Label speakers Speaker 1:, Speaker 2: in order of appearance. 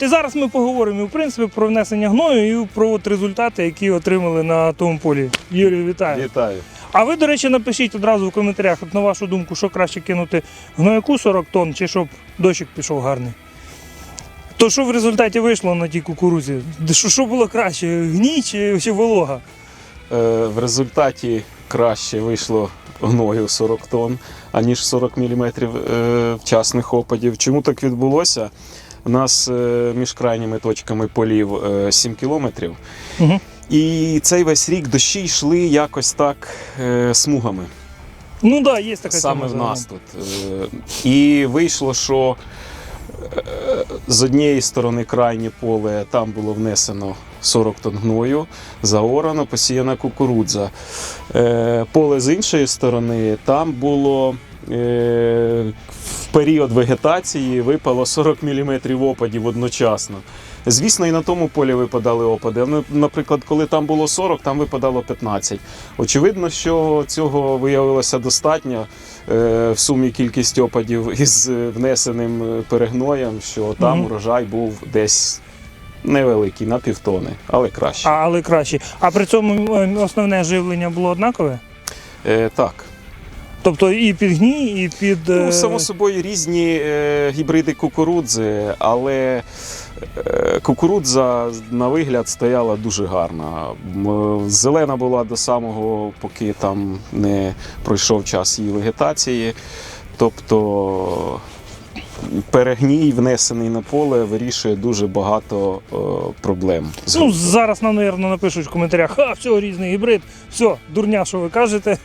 Speaker 1: І зараз ми поговоримо в принципі про внесення гною і про от результати, які отримали на тому полі. Юрію, вітаю.
Speaker 2: Вітаю.
Speaker 1: А ви, до речі, напишіть одразу в коментарях, от на вашу думку, що краще кинути гнояку 40 тонн, чи щоб дощик пішов гарний. То що в результаті вийшло на тій кукурузі? Що, що було краще? Гній чи, чи волога?
Speaker 2: Е, в результаті краще вийшло гною 40 тонн, аніж 40 мм е, вчасних опадів. Чому так відбулося? У нас е, між крайніми точками полів е, 7 кілометрів.
Speaker 1: Угу.
Speaker 2: І цей весь рік дощі йшли якось так е, смугами.
Speaker 1: Ну да, є така
Speaker 2: Саме в нас тут. Е, І вийшло, що е, з однієї сторони крайнє поле там було внесено 40 тонн гною, заорано, посіяна кукурудза. Е, Поле з іншої сторони там було. Е, В період вегетації випало 40 мм опадів одночасно. Звісно, і на тому полі випадали опади. Ну, Наприклад, коли там було 40, там випадало 15. Очевидно, що цього виявилося достатньо е, в сумі кількість опадів із внесеним перегноєм, що там урожай був десь невеликий, на півтони, але краще.
Speaker 1: А, але краще. А при цьому е, основне живлення було однакове?
Speaker 2: Е, так.
Speaker 1: Тобто і під гній, і під.
Speaker 2: Ну,
Speaker 1: е,
Speaker 2: само собою різні е, гібриди кукурудзи, але е, кукурудза на вигляд стояла дуже гарна. Зелена була до самого, поки там не пройшов час її вегетації. Тобто перегній, внесений на поле, вирішує дуже багато е, проблем.
Speaker 1: Ну, зараз нам, мабуть, напишуть в коментарях, а, все, різний гібрид, все, дурня, що ви кажете.